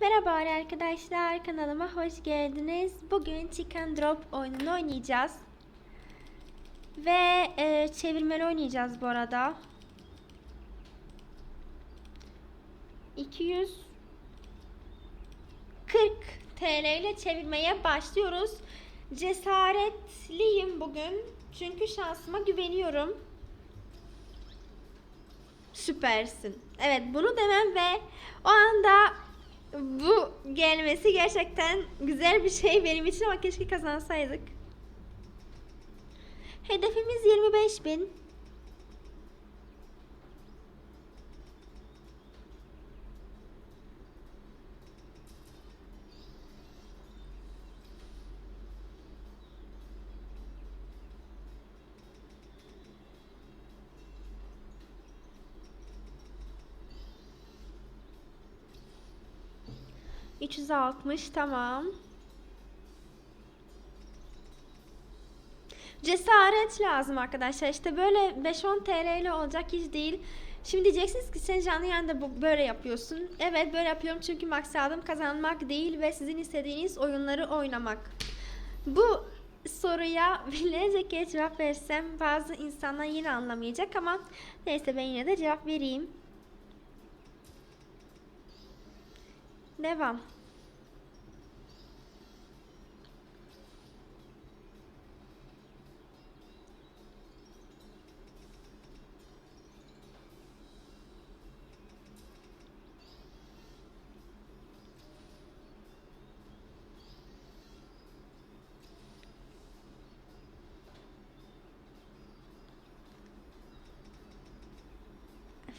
Merhaba arkadaşlar kanalıma hoş geldiniz. Bugün Chicken Drop oyununu oynayacağız. Ve e, çevirmeli oynayacağız bu arada. 240 TL ile çevirmeye başlıyoruz. Cesaretliyim bugün. Çünkü şansıma güveniyorum. Süpersin. Evet bunu demem ve o anda bu gelmesi gerçekten güzel bir şey benim için ama keşke kazansaydık. Hedefimiz 25 bin. ...360 tamam. Cesaret lazım arkadaşlar. İşte böyle 5-10 TL ile olacak iş değil. Şimdi diyeceksiniz ki sen canlı yayında böyle yapıyorsun. Evet böyle yapıyorum çünkü maksadım kazanmak değil ve sizin istediğiniz oyunları oynamak. Bu soruya bilinecek cevap versem bazı insanlar yine anlamayacak ama neyse ben yine de cevap vereyim. Devam.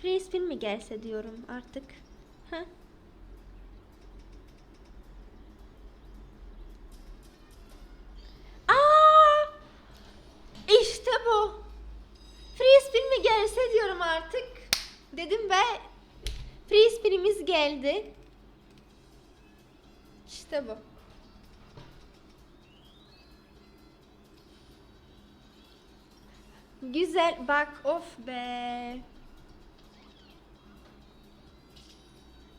Free spin mi gelse diyorum artık. Heh. Mi gelse diyorum artık. Dedim ve free spinimiz geldi. İşte bu. Güzel bak of be.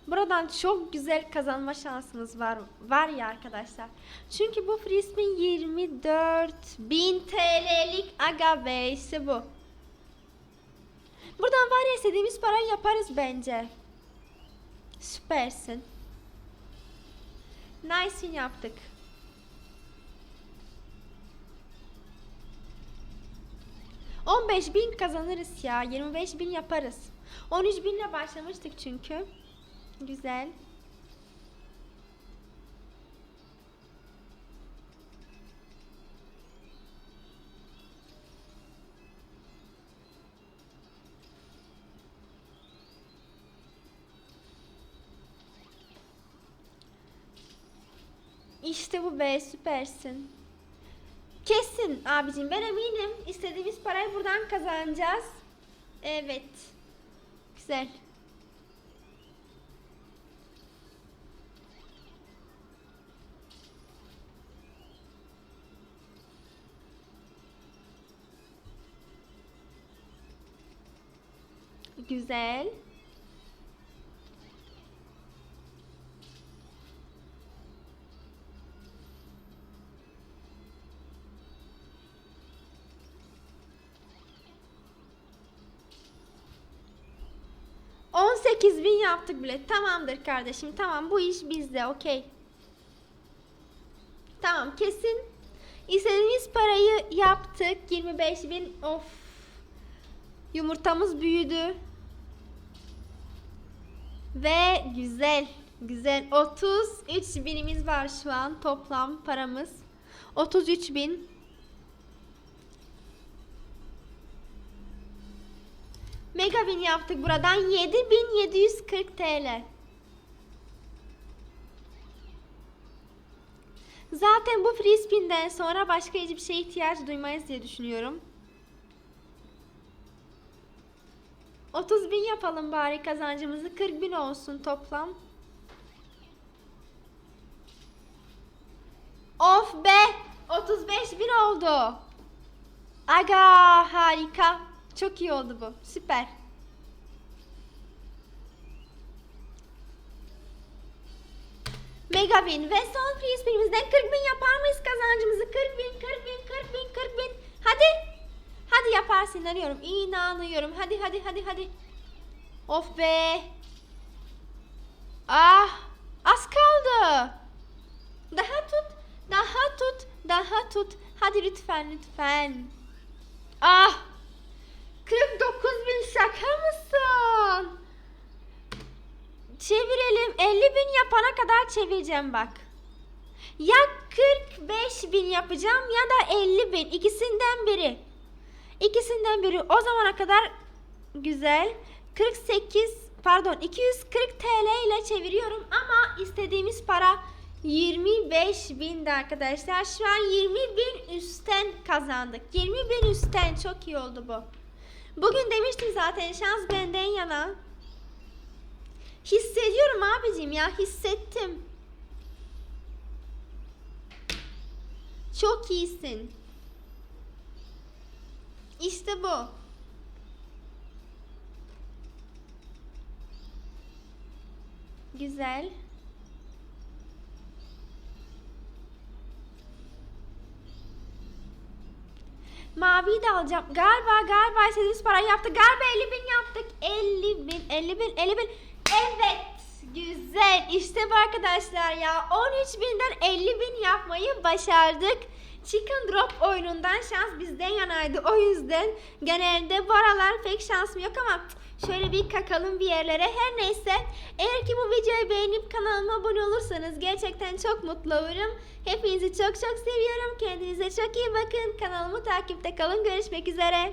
Buradan çok güzel kazanma şansımız var var ya arkadaşlar. Çünkü bu free spin 24 bin TL'lik aga be işte bu. Buradan var ya istediğimiz parayı yaparız bence. Süpersin. Nice win yaptık. On beş bin kazanırız ya. 25 bin yaparız. 13 binle başlamıştık çünkü. Güzel. İşte bu be süpersin. Kesin abicim ben eminim istediğimiz parayı buradan kazanacağız. Evet. Güzel. Güzel. On sekiz bin yaptık bile. Tamamdır kardeşim. Tamam bu iş bizde. Okey. Tamam kesin. İstediğimiz parayı yaptık. 25 bin. Of. Yumurtamız büyüdü. Ve güzel. Güzel. 33 binimiz var şu an toplam paramız. 33 bin. Mega bin yaptık buradan 7740 TL. Zaten bu free spin'den sonra başka hiçbir şeye ihtiyaç duymayız diye düşünüyorum. 30 bin yapalım bari kazancımızı 40 bin olsun toplam. Of be 35 bin oldu. Aga harika. Çok iyi oldu bu. Süper. mega win ve son free spinimizden 40 bin yapar mıyız kazancımızı? 40 bin, 40 bin, 40 bin, 40 bin. Hadi. Hadi yaparsın inanıyorum. İnanıyorum. Hadi hadi hadi hadi. Of be. Ah. Az kaldı. Daha tut. Daha tut. Daha tut. Hadi lütfen lütfen. Ah. 49 bin şaka mısın? Çevirelim. 50 bin yapana kadar çevireceğim bak. Ya 45 bin yapacağım ya da 50 bin. İkisinden biri. İkisinden biri. O zamana kadar güzel. 48 pardon 240 TL ile çeviriyorum ama istediğimiz para 25 bindi arkadaşlar. Şu an 20 bin üstten kazandık. 20 bin üstten çok iyi oldu bu. Bugün demiştim zaten şans benden yana. Hissediyorum abicim ya hissettim. Çok iyisin. İşte bu. Güzel. Maviyi de alacağım. Galiba galiba istediğimiz parayı yaptık. Galiba 50 bin yaptık. 50 bin, 50 bin, 50 bin. Evet. Güzel. İşte bu arkadaşlar ya. 13 binden 50 bin yapmayı başardık. Chicken Drop oyunundan şans bizden yanaydı. O yüzden genelde bu aralar pek şansım yok ama şöyle bir kakalım bir yerlere. Her neyse eğer ki bu videoyu beğenip kanalıma abone olursanız gerçekten çok mutlu olurum. Hepinizi çok çok seviyorum. Kendinize çok iyi bakın. Kanalımı takipte kalın. Görüşmek üzere.